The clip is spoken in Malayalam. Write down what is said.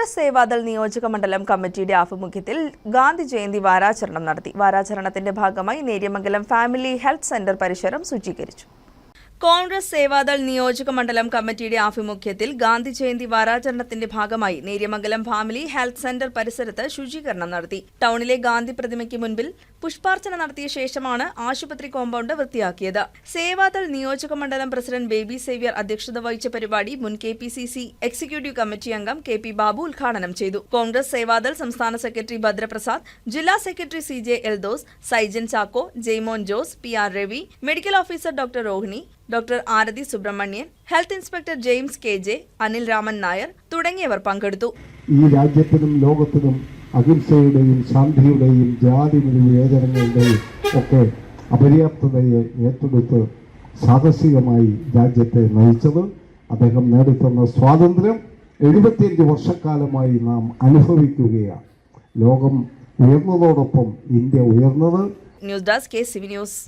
കോൺഗ്രസ് സേവാദൾ നിയോജക മണ്ഡലം കമ്മിറ്റിയുടെ ആഭിമുഖ്യത്തിൽ ഗാന്ധി ജയന്തി വാരാചരണം നടത്തി. വാരാചരണത്തിന്റെ ഭാഗമായി നേര്യമംഗലം ഫാമിലി ഹെൽത്ത് സെന്റർ പരിസരം ശുചീകരിച്ചു. കോൺഗ്രസ് സേവാദൾ നിയോജക മണ്ഡലം കമ്മിറ്റിയുടെ ആഭിമുഖ്യത്തിൽ ഗാന്ധി ജയന്തി വാരാചരണത്തിന്റെ ഭാഗമായി നേര്യമംഗലം ഫാമിലി ഹെൽത്ത് സെന്റർ പരിസരത്ത് ശുചീകരണം നടത്തി. ടൗണിലെ ഗാന്ധി പ്രതിമയ്ക്ക് മുൻപിൽ പുഷ്പാർച്ചന നടത്തിയ ശേഷമാണ് ആശുപത്രി കോമ്പൗണ്ട് വൃത്തിയാക്കിയത്. സേവാദൾ നിയോജക മണ്ഡലം പ്രസിഡന്റ് ബേബി സേവ്യർ അധ്യക്ഷത വഹിച്ച പരിപാടി മുൻ K P C C executive committee അംഗം കെ പി ബാബു ഉദ്ഘാടനം ചെയ്തു. കോൺഗ്രസ് സേവാദൾ സംസ്ഥാന സെക്രട്ടറി ഭദ്രപ്രസാദ് ജില്ലാ secretary C J Eldose Saijan Chacko Jaimon Jose P R Ravi medical officer doctor Rohini doctor Arathi Subrahmanian health inspector James K J Anil Raman Nair തുടങ്ങിയവർ പങ്കെടുത്തു. ഈ രാജ്യത്തിനും ലോകത്തിനും അഹിംസയുടെയും ശാന്തിയുടെയും ജാതി വിവേചനങ്ങളുടെയും ഒക്കെ അപര്യാപ്തതയെ ഏറ്റെടുത്ത് സാഹസികമായി രാജ്യത്തെ നയിച്ചത് അദ്ദേഹം നേടിത്തന്ന സ്വാതന്ത്ര്യം എഴുപത്തിയഞ്ച് വർഷക്കാലമായി നാം അനുഭവിക്കുകയാണ്. ലോകം ഉയർന്നതോടൊപ്പം ഇന്ത്യ ഉയർന്നത്. News desk news.